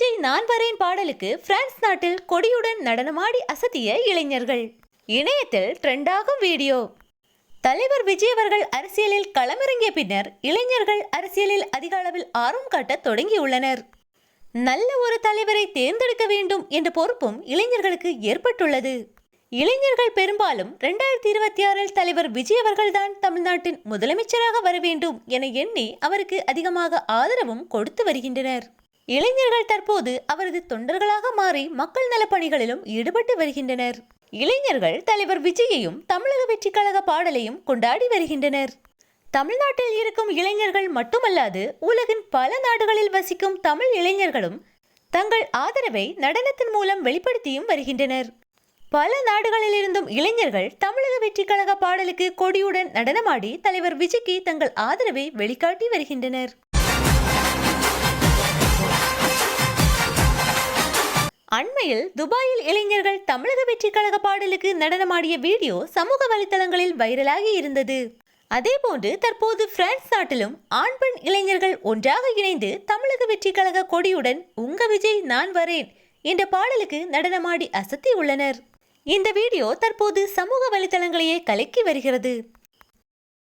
நான் வரேன் பாடலுக்கு பிரான்ஸ் நாட்டில் கொடியுடன் நடனமாடி அசத்திய இளைஞர்கள். இணையத்தில் ட்ரெண்டாகும் வீடியோ. தலைவர் விஜய் அவர்கள் அரசியலில் களமிறங்கிய பின்னர் இளைஞர்கள் அரசியலில் அதிக அளவில் ஆர்வம் காட்ட தொடங்கியுள்ளனர். நல்ல ஒரு தலைவரை தேர்ந்தெடுக்க வேண்டும் என்ற பொறுப்பும் இளைஞர்களுக்கு ஏற்பட்டுள்ளது. இளைஞர்கள் பெரும்பாலும் ரெண்டாயிரத்தி இருபத்தி ஆறில் தலைவர் விஜய் அவர்கள்தான் தமிழ்நாட்டின் முதலமைச்சராக வர வேண்டும் என எண்ணி அவருக்கு அதிகமாக ஆதரவும் கொடுத்து வருகின்றனர். இளைஞர்கள் தற்போது அவரது தொண்டர்களாக மாறி மக்கள் நலப்பணிகளிலும் ஈடுபட்டு வருகின்றனர். இளைஞர்கள் தலைவர் விஜயையும் தமிழக வெற்றி கழக பாடலையும் கொண்டாடி வருகின்றனர். தமிழ்நாட்டில் இருக்கும் இளைஞர்கள் மட்டுமல்லாது உலகின் பல நாடுகளில் வசிக்கும் தமிழ் இளைஞர்களும் தங்கள் ஆதரவை நடனத்தின் மூலம் வெளிப்படுத்தியும் வருகின்றனர். பல நாடுகளில் இருந்தும் இளைஞர்கள் தமிழக வெற்றி கழக பாடலுக்கு கொடியுடன் நடனமாடி தலைவர் விஜய்க்கு தங்கள் ஆதரவை வெளிக்காட்டி வருகின்றனர். அண்மையில் துபாயில் இளைஞர்கள் தமிழக வெற்றி கழக பாடலுக்கு நடனமாடிய வீடியோ சமூக வலைத்தளங்களில் வைரலாகி இருந்தது. அதேபோன்று தற்போது பிரான்ஸ் நாட்டிலும் ஆண் பெண் இளைஞர்கள் ஒன்றாக இணைந்து தமிழக வெற்றி கழக கொடியுடன் உங்க விஜய் நான் வரேன் என்ற பாடலுக்கு நடனமாடி அசத்தி உள்ளனர். இந்த வீடியோ தற்போது சமூக வலைத்தளங்களையே கலக்கி வருகிறது.